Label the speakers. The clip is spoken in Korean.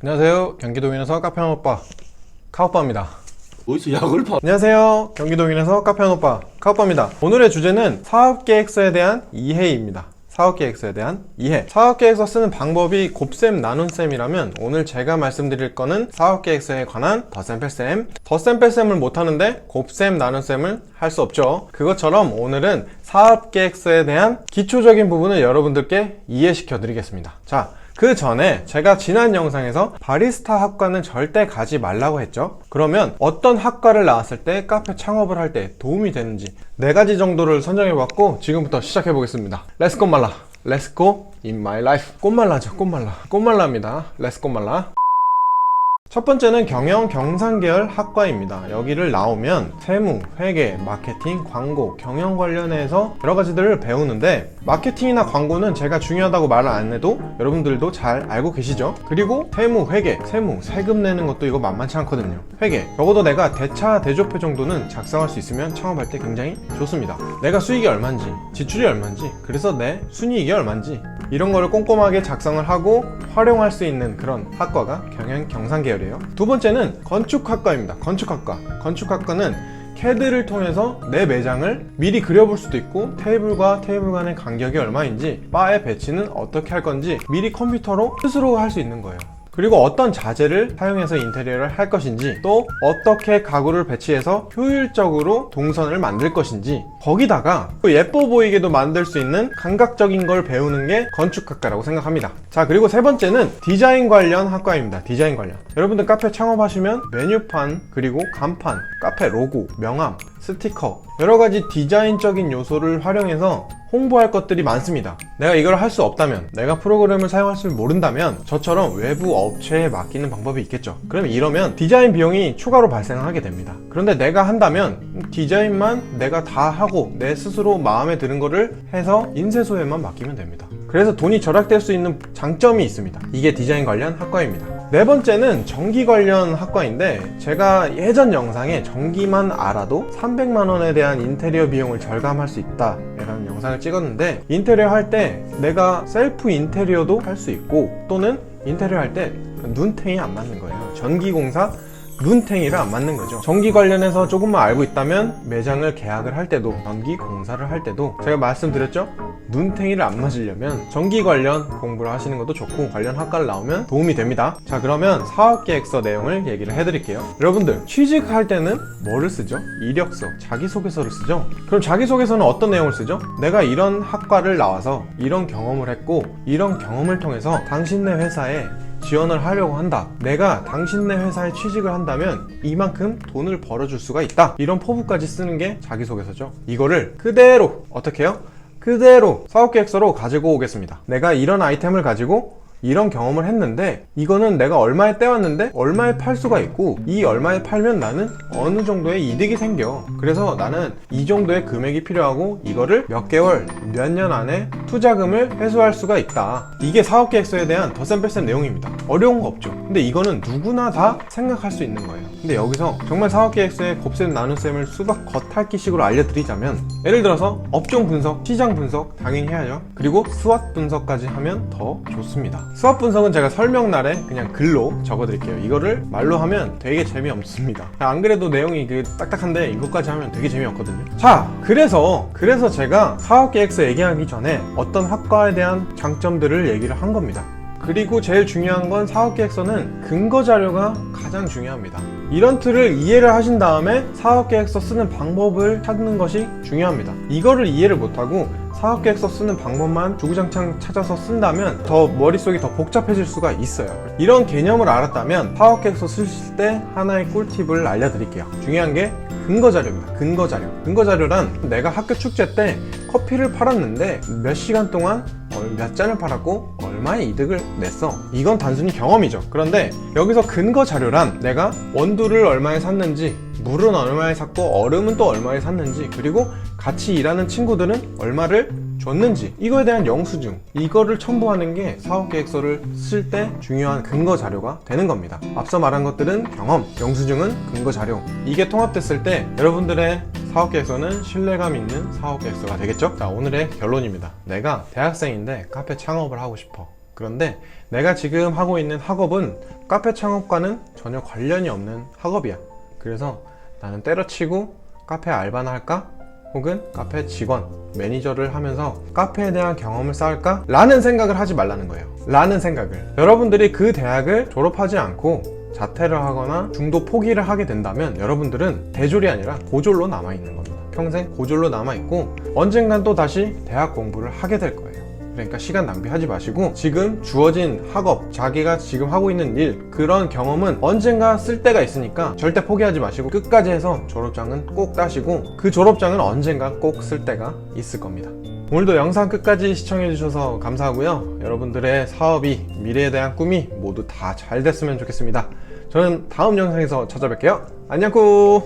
Speaker 1: 안녕하세요. 경기도민에서 카페 한 오빠 카오빠입니다.
Speaker 2: 어디서 약을 파?
Speaker 1: 안녕하세요. 경기도민에서 카페 한 오빠 카오빠입니다. 오늘의 주제는 사업계획서에 대한 이해입니다. 사업계획서에 대한 이해. 사업계획서 쓰는 방법이 곱셈 나눗셈이라면 오늘 제가 말씀드릴 거는 사업계획서에 관한 덧셈 뺄셈. 덧셈 뺄셈을 못하는데 곱셈 나눗셈을 할 수 없죠. 그것처럼 오늘은 사업계획서에 대한 기초적인 부분을 여러분들께 이해시켜 드리겠습니다. 자, 그 전에 제가 지난 영상에서 바리스타 학과는 절대 가지 말라고 했죠. 그러면 어떤 학과를 나왔을 때 카페 창업을 할 때 도움이 되는지 네 가지 정도를 선정해 봤고 지금부터 시작해 보겠습니다. 렛츠고 말라. 렛츠고 in my life. 꽃말라죠. 꽃말라. 꽃말라입니다. 렛츠고 말라. 첫 번째는 경영 경상 계열 학과입니다. 여기를 나오면 세무, 회계, 마케팅, 광고, 경영 관련해서 여러 가지들을 배우는데 마케팅이나 광고는 제가 중요하다고 말을 안 해도 여러분들도 잘 알고 계시죠? 그리고 세무, 회계, 세무, 세금 내는 것도 이거 만만치 않거든요. 회계, 적어도 내가 대차, 대조표 정도는 작성할 수 있으면 창업할 때 굉장히 좋습니다. 내가 수익이 얼마인지, 지출이 얼마인지, 그래서 내 순이익이 얼마인지 이런 거를 꼼꼼하게 작성을 하고 활용할 수 있는 그런 학과가 경영 경상 계열이에요. 두 번째는 건축학과입니다. 건축학과. 건축학과는 CAD를 통해서 내 매장을 미리 그려볼 수도 있고 테이블과 테이블 간의 간격이 얼마인지 바의 배치는 어떻게 할 건지 미리 컴퓨터로 스스로 할 수 있는 거예요. 그리고 어떤 자재를 사용해서 인테리어를 할 것인지 또 어떻게 가구를 배치해서 효율적으로 동선을 만들 것인지 거기다가 또 예뻐 보이게도 만들 수 있는 감각적인 걸 배우는 게 건축학과라고 생각합니다. 자 그리고 세 번째는 디자인 관련 학과입니다. 디자인 관련. 여러분들 카페 창업하시면 메뉴판 그리고 간판 카페 로고 명함 스티커 여러 가지 디자인적인 요소를 활용해서 홍보할 것들이 많습니다. 내가 이걸 할 수 없다면, 내가 프로그램을 사용할 줄 모른다면, 저처럼 외부 업체에 맡기는 방법이 있겠죠. 그러면 이러면 디자인 비용이 추가로 발생하게 됩니다. 그런데 내가 한다면 디자인만 내가 다 하고 내 스스로 마음에 드는 거를 해서 인쇄소에만 맡기면 됩니다. 그래서 돈이 절약될 수 있는 장점이 있습니다. 이게 디자인 관련 학과입니다. 네 번째는 전기 관련 학과인데 제가 예전 영상에 전기만 알아도 300만 원에 대한 인테리어 비용을 절감할 수 있다 라는 영상을 찍었는데 인테리어 할 때 내가 셀프 인테리어도 할 수 있고 또는 인테리어 할 때 눈탱이 안 맞는 거예요. 전기공사 안 맞는 거죠. 전기 관련해서 조금만 알고 있다면 매장을 계약을 할 때도 전기 공사를 할 때도 제가 말씀드렸죠? 눈탱이를 안 맞으려면 전기 관련 공부를 하시는 것도 좋고 관련 학과를 나오면 도움이 됩니다. 자 그러면 사업계획서 내용을 얘기를 해드릴게요. 여러분들 취직할 때는 뭐를 쓰죠? 이력서, 자기소개서를 쓰죠? 그럼 자기소개서는 어떤 내용을 쓰죠? 내가 이런 학과를 나와서 이런 경험을 했고 이런 경험을 통해서 당신네 회사에 지원을 하려고 한다. 내가 당신네 회사에 취직을 한다면 이만큼 돈을 벌어줄 수가 있다. 이런 포부까지 쓰는 게 자기소개서죠. 이거를 그대로 어떻게 해요? 그대로 사업계획서로 가지고 오겠습니다. 내가 이런 아이템을 가지고 이런 경험을 했는데 이거는 내가 얼마에 떼왔는데 얼마에 팔 수가 있고 이 얼마에 팔면 나는 어느 정도의 이득이 생겨. 그래서 나는 이 정도의 금액이 필요하고 이거를 몇 개월 몇 년 안에 투자금을 회수할 수가 있다. 이게 사업계획서에 대한 뺄셈 내용입니다. 어려운 거 없죠. 근데 이거는 누구나 다 생각할 수 있는 거예요. 근데 여기서 정말 사업계획서에 곱셈 나눗셈을 수박 겉핥기식으로 알려드리자면 예를 들어서 업종 분석 시장 분석 당연히 해야죠. 그리고 스왓 분석까지 하면 더 좋습니다 수업 분석은 제가 설명란에 그냥 글로 적어드릴게요. 이거를 말로 하면 되게 재미없습니다. 안 그래도 내용이 그 딱딱한데 이것까지 하면 되게 재미없거든요. 자, 그래서 그래서 제가 사업계획서 얘기하기 전에 어떤 학과에 대한 장점들을 얘기를 한 겁니다. 그리고 제일 중요한 건 사업계획서는 근거 자료가 가장 중요합니다. 이런 틀을 이해를 하신 다음에 사업계획서 쓰는 방법을 찾는 것이 중요합니다. 이거를 이해를 못하고 사업계획서 쓰는 방법만 주구장창 찾아서 쓴다면 더 머릿속이 더 복잡해질 수가 있어요. 이런 개념을 알았다면 사업계획서 쓰실 때 하나의 꿀팁을 알려드릴게요. 중요한 게 근거 자료입니다. 근거 자료. 근거 자료란 내가 학교 축제 때 커피를 팔았는데 몇 시간 동안 얼- 몇 잔을 팔았고 얼마의 이득을 냈어. 이건 단순히 경험이죠. 그런데 여기서 근거 자료란 내가 원두를 얼마에 샀는지, 물은 얼마에 샀고 얼음은 또 얼마에 샀는지, 그리고 같이 일하는 친구들은 얼마를 줬는지 이거에 대한 영수증 이거를 첨부하는 게 사업계획서를 쓸 때 중요한 근거 자료가 되는 겁니다 앞서 말한 것들은 경험 영수증은 근거 자료 이게 통합됐을 때 여러분들의 사업 계획서는 신뢰감 있는 사업 계획서가 되겠죠 자 오늘의 결론입니다 내가 대학생인데 카페 창업을 하고 싶어 그런데 내가 지금 하고 있는 학업은 카페 창업과는 전혀 관련이 없는 학업이야. 그래서 나는 때려치고 카페 알바나 할까? 혹은 카페 직원, 매니저를 하면서 카페에 대한 경험을 쌓을까? 라는 생각을 하지 말라는 거예요. 라는 생각을. 여러분들이 그 대학을 졸업하지 않고 자퇴를 하거나 중도 포기를 하게 된다면 여러분들은 대졸이 아니라 고졸로 남아있는 겁니다. 평생 고졸로 남아있고 언젠간 또 다시 대학 공부를 하게 될 거예요. 그러니까 시간 낭비하지 마시고 지금 주어진 학업, 자기가 지금 하고 있는 일 그런 경험은 언젠가 쓸 때가 있으니까 절대 포기하지 마시고 끝까지 해서 졸업장은 꼭 따시고 그 졸업장은 언젠가 꼭 쓸 때가 있을 겁니다. 오늘도 영상 끝까지 시청해주셔서 감사하고요. 여러분들의 사업이 미래에 대한 꿈이 모두 다 잘 됐으면 좋겠습니다. 저는 다음 영상에서 찾아뵐게요. 안녕 꾸